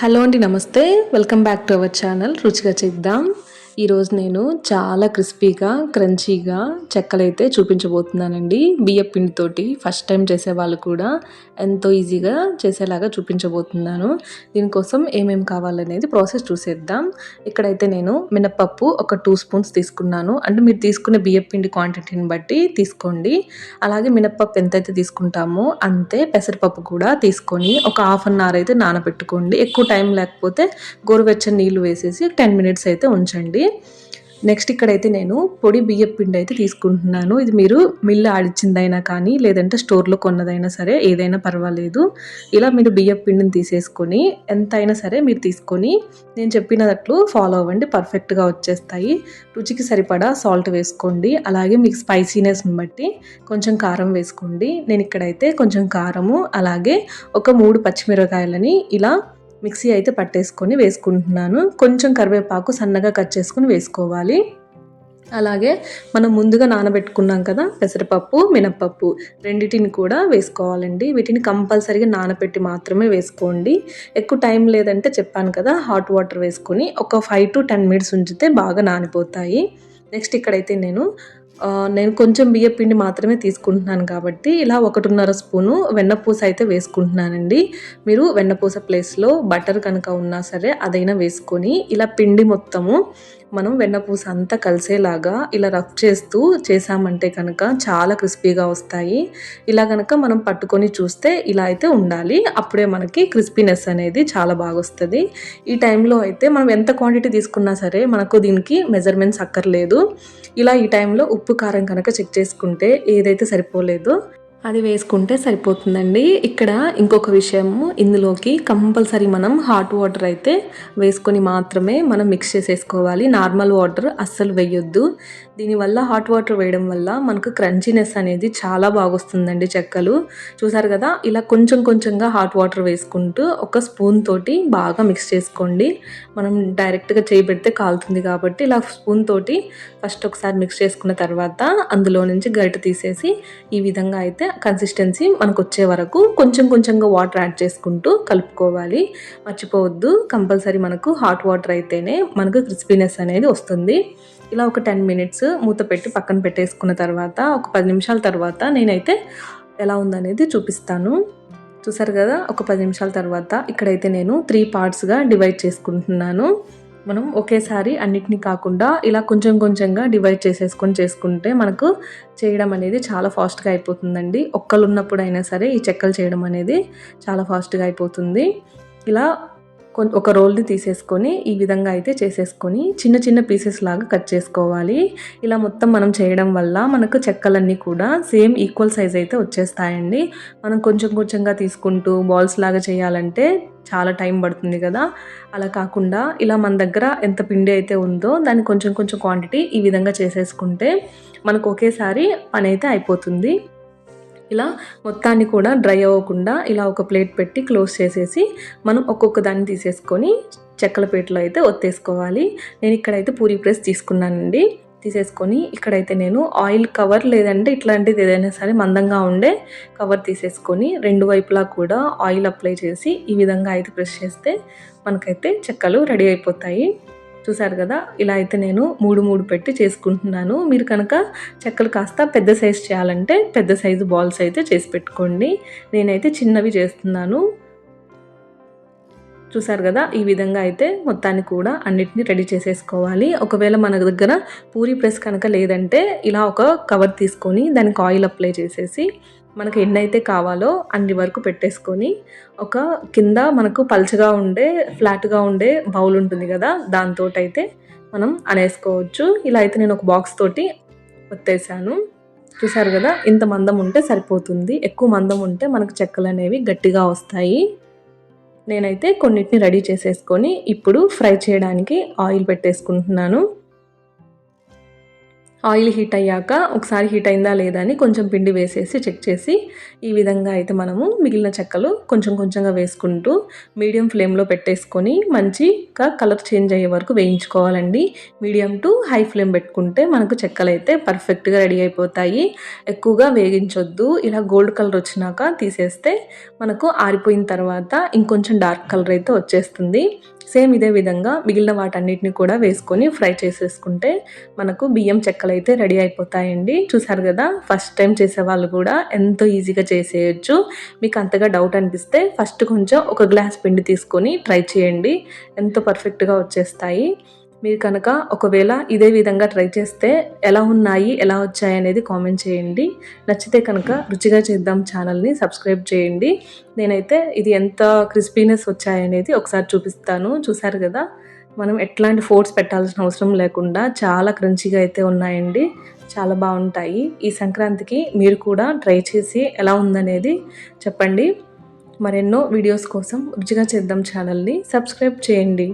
Hello అండి నమస్తే. Welcome back to our channel రుచిగా చేద్దాం. ఈరోజు నేను చాలా క్రిస్పీగా క్రంచీగా చెక్కలైతే చూపించబోతున్నానండి. బియ్యం పిండితోటి ఫస్ట్ టైం చేసే వాళ్ళు కూడా ఎంతో ఈజీగా చేసేలాగా చూపించబోతున్నాను. దీనికోసం ఏమేమి కావాలనేది ప్రాసెస్ చూసేద్దాం. ఇక్కడైతే నేను మినపప్పు ఒక టూ స్పూన్స్ తీసుకున్నాను. అంటే మీరు తీసుకునే బియ్యం పిండి క్వాంటిటీని బట్టి తీసుకోండి. అలాగే మినపప్పు ఎంతైతే తీసుకుంటామో అంతే పెసరపప్పు కూడా తీసుకొని ఒక హాఫ్ అన్ అవర్ అయితే నానబెట్టుకోండి. ఎక్కువ టైం లేకపోతే గోరువెచ్చని నీళ్ళు వేసేసి టెన్ మినిట్స్ అయితే ఉంచండి. నెక్స్ట్ ఇక్కడైతే నేను పొడి బియ్యం పిండి అయితే తీసుకుంటున్నాను. ఇది మీరు మిల్లు ఆడిచ్చిందైనా కానీ లేదంటే స్టోర్లో కొన్నదైనా సరే ఏదైనా పర్వాలేదు. ఇలా మీరు బియ్యం పిండిని తీసేసుకొని ఎంత అయినా సరే మీరు తీసుకొని నేను చెప్పినట్లు ఫాలో అవ్వండి పర్ఫెక్ట్గా వచ్చేస్తాయి. రుచికి సరిపడా సాల్ట్ వేసుకోండి అలాగే మీకు స్పైసీనెస్ని బట్టి కొంచెం కారం వేసుకోండి. నేను ఇక్కడైతే కొంచెం కారము అలాగే ఒక మూడు పచ్చిమిరకాయలని ఇలా మిక్సీ అయితే పట్టేసుకొని వేసుకుంటున్నాను. కొంచెం కరివేపాకు సన్నగా కట్ చేసుకుని వేసుకోవాలి. అలాగే మనం ముందుగా నానబెట్టుకున్నాం కదా పెసరపప్పు మినప్పప్పు రెండిటిని కూడా వేసుకోవాలండి. వీటిని కంపల్సరీగా నానబెట్టి మాత్రమే వేసుకోండి. ఎక్కువ టైం లేదంటే చెప్పాను కదా హాట్ వాటర్ వేసుకొని ఒక ఫైవ్ టు టెన్ మినిట్స్ ఉంచితే బాగా నానిపోతాయి. నెక్స్ట్ ఇక్కడైతే నేను నేను కొంచెం బియ్య పిండి మాత్రమే తీసుకుంటున్నాను కాబట్టి ఇలా ఒకటిన్నర స్పూను వెన్నపూస అయితే వేసుకుంటున్నానండి. మీరు వెన్నపూస ప్లేస్లో బటర్ కనుక ఉన్నా సరే అదైనా వేసుకొని ఇలా పిండి మొత్తము మనం వెన్నపూస అంతా కలిసేలాగా ఇలా రఫ్ చేస్తూ చేసామంటే కనుక చాలా క్రిస్పీగా వస్తాయి. ఇలా కనుక మనం పట్టుకొని చూస్తే ఇలా అయితే ఉండాలి. అప్పుడే మనకి క్రిస్పీనెస్ అనేది చాలా బాగా వస్తుంది. ఈ టైంలో అయితే మనం ఎంత క్వాంటిటీ తీసుకున్నా సరే మనకు దీనికి మెజర్మెంట్స్ అక్కర్లేదు ఇలా ఈ టైంలో ఉప్పు కారం కనుక చెక్ చేసుకుంటే ఏదైతే సరిపోలేదో అది వేసుకుంటే సరిపోతుందండి. ఇక్కడ ఇంకొక విషయము ఇందులోకి కంపల్సరీ మనం హాట్ వాటర్ అయితే వేసుకొని మాత్రమే మనం మిక్స్ చేసేసుకోవాలి. నార్మల్ వాటర్ అస్సలు వేయొద్దు. దీనివల్ల హాట్ వాటర్ వేయడం వల్ల మనకు క్రంచీనెస్ అనేది చాలా బాగొస్తుందండి చెక్కలు. చూసారు కదా ఇలా కొంచెం కొంచెంగా హాట్ వాటర్ వేసుకుంటూ ఒక స్పూన్ తోటి బాగా మిక్స్ చేసుకోండి. మనం డైరెక్ట్గా చేయి పెడితే కాలుతుంది కాబట్టి ఇలా స్పూన్ తోటి ఫస్ట్ ఒకసారి మిక్స్ చేసుకున్న తర్వాత అందులో నుంచి గరిట తీసేసి ఈ విధంగా అయితే కన్సిస్టెన్సీ మనకు వచ్చే వరకు కొంచెం కొంచెంగా వాటర్ యాడ్ చేసుకుంటూ కలుపుకోవాలి. మర్చిపోవద్దు కంపల్సరీ మనకు హాట్ వాటర్ అయితేనే మనకు క్రిస్పీనెస్ అనేది వస్తుంది. ఇలా ఒక టెన్ మినిట్స్ మూత పెట్టి పక్కన పెట్టేసుకున్న తర్వాత ఒక పది నిమిషాల తర్వాత నేనైతే ఎలా ఉందనేది చూపిస్తాను. చూసారు కదా ఒక పది నిమిషాల తర్వాత ఇక్కడైతే నేను త్రీ పార్ట్స్గా డివైడ్ చేసుకుంటున్నాను. మనం ఒకేసారి అన్నిటినీ కాకుండా ఇలా కొంచెం కొంచెంగా డివైడ్ చేసేసుకొని చేసుకుంటే మనకు చేయడం అనేది చాలా ఫాస్ట్గా అయిపోతుందండి. ఒక్కళ్ళు ఉన్నప్పుడు అయినా సరే ఈ చెక్కలు చేయడం అనేది చాలా ఫాస్ట్గా అయిపోతుంది. ఇలా ఒక రోల్ని తీసేసుకొని ఈ విధంగా అయితే చేసేసుకొని చిన్న చిన్న పీసెస్ లాగా కట్ చేసుకోవాలి. ఇలా మొత్తం మనం చేయడం వల్ల మనకు చెక్కలన్నీ కూడా సేమ్ ఈక్వల్ సైజ్ అయితే వచ్చేస్తాయండి. మనం కొంచెం కొంచెంగా తీసుకుంటూ బాల్స్ లాగా చేయాలంటే చాలా టైం పడుతుంది కదా. అలా కాకుండా ఇలా మన దగ్గర ఎంత పిండి అయితే ఉందో దాన్ని కొంచెం కొంచెం క్వాంటిటీ ఈ విధంగా చేసేసుకుంటే మనకు ఒకేసారి పని అయితే అయిపోతుంది. ఇలా మొత్తాన్ని కూడా డ్రై అవ్వకుండా ఇలా ఒక ప్లేట్ పెట్టి క్లోజ్ చేసేసి మనం ఒక్కొక్క దాన్ని తీసేసుకొని చెక్కల పీటలో అయితే ఒత్తేసుకోవాలి. నేను ఇక్కడైతే పూరి ప్రెస్ తీసుకున్నానండి. తీసేసుకొని ఇక్కడైతే నేను ఆయిల్ కవర్ లేదంటే ఇట్లాంటిది ఏదైనా సరే మందంగా ఉండే కవర్ తీసేసుకొని రెండు వైపులా కూడా ఆయిల్ అప్లై చేసి ఈ విధంగా అయితే ప్రెస్ చేస్తే మనకైతే చెక్కలు రెడీ అయిపోతాయి. చూసారు కదా ఇలా అయితే నేను మూడు మూడు పెట్టి చేసుకుంటున్నాను. మీరు కనుక చెక్కలు కాస్త పెద్ద సైజు చేయాలంటే పెద్ద సైజు బాల్స్ అయితే చేసి పెట్టుకోండి. నేనైతే చిన్నవి చేస్తున్నాను. చూసారు కదా? ఈ విధంగా అయితే మొత్తాన్ని కూడా అన్నిటిని రెడీ చేసేసుకోవాలి. ఒకవేళ మన దగ్గర పూరి ప్రెస్ కనుక లేదంటే ఇలా ఒక కవర్ తీసుకొని దానికి ఆయిల్ అప్లై చేసేసి మనకు ఎన్నైతే కావాలో అన్ని వరకు పెట్టేసుకొని ఒక కింద మనకు పల్చగా ఉండే ఫ్లాట్గా ఉండే బౌల్ ఉంటుంది కదా? దాంతో అయితే మనం అనేసుకోవచ్చు. ఇలా అయితే నేను ఒక బాక్స్ తోటి ఒత్తేసాను. చూసారు కదా? ఇంత మందం ఉంటే సరిపోతుంది. ఎక్కువ మందం ఉంటే మనకు చెక్కలు అనేవి గట్టిగా వస్తాయి. నేనైతే కొన్నిటిని రెడీ చేసేసుకొని ఇప్పుడు ఫ్రై చేయడానికి ఆయిల్ పెట్టేసుకుంటున్నాను. ఆయిల్ హీట్ అయ్యాక ఒకసారి హీట్ అయిందా లేదా అని కొంచెం పిండి వేసేసి చెక్ చేసి ఈ విధంగా అయితే మనము మిగిలిన చెక్కలు కొంచెం కొంచెంగా వేసుకుంటూ మీడియం ఫ్లేమ్లో పెట్టేసుకొని మంచిగా కలర్ చేంజ్ అయ్యే వరకు వేయించుకోవాలండి. మీడియం టు హై ఫ్లేమ్ పెట్టుకుంటే మనకు చెక్కలు అయితే పర్ఫెక్ట్గా రెడీ అయిపోతాయి. ఎక్కువగా వేగించొద్దు. ఇలా గోల్డ్ కలర్ వచ్చినాక తీసేస్తే మనకు ఆరిపోయిన తర్వాత ఇంకొంచెం డార్క్ కలర్ అయితే వచ్చేస్తుంది. సేమ్ ఇదే విధంగా మిగిలిన వాటన్నిటిని కూడా వేసుకొని ఫ్రై చేసేసుకుంటే మనకు బియ్యం చెక్క ముక్కలు అయితే రెడీ అయిపోతాయండి. చూసారు కదా ఫస్ట్ టైం చేసే వాళ్ళు కూడా ఎంతో ఈజీగా చేసేయచ్చు. మీకు అంతగా డౌట్ అనిపిస్తే ఫస్ట్ కొంచెం ఒక గ్లాస్ పిండి తీసుకొని ట్రై చేయండి. ఎంతో పర్ఫెక్ట్గా వచ్చేస్తాయి. మీరు కనుక ఒకవేళ ఇదే విధంగా ట్రై చేస్తే ఎలా ఉన్నాయి ఎలా వచ్చాయి అనేది కామెంట్ చేయండి. నచ్చితే కనుక రుచిగా చేద్దాం ఛానల్ని సబ్స్క్రైబ్ చేయండి. నేనైతే ఇది ఎంత క్రిస్పీనెస్ వచ్చాయనేది ఒకసారి చూపిస్తాను. చూసారు కదా మనం ఎట్లాంటి ఫోర్స్ పెట్టాల్సిన అవసరం లేకుండా చాలా క్రంచిగా అయితే ఉన్నాయండి. చాలా బాగుంటాయి. ఈ సంక్రాంతికి మీరు కూడా ట్రై చేసి ఎలా ఉందనేది చెప్పండి. మరెన్నో వీడియోస్ కోసం రుచిగా చేద్దాం ఛానల్ని సబ్స్క్రైబ్ చేయండి.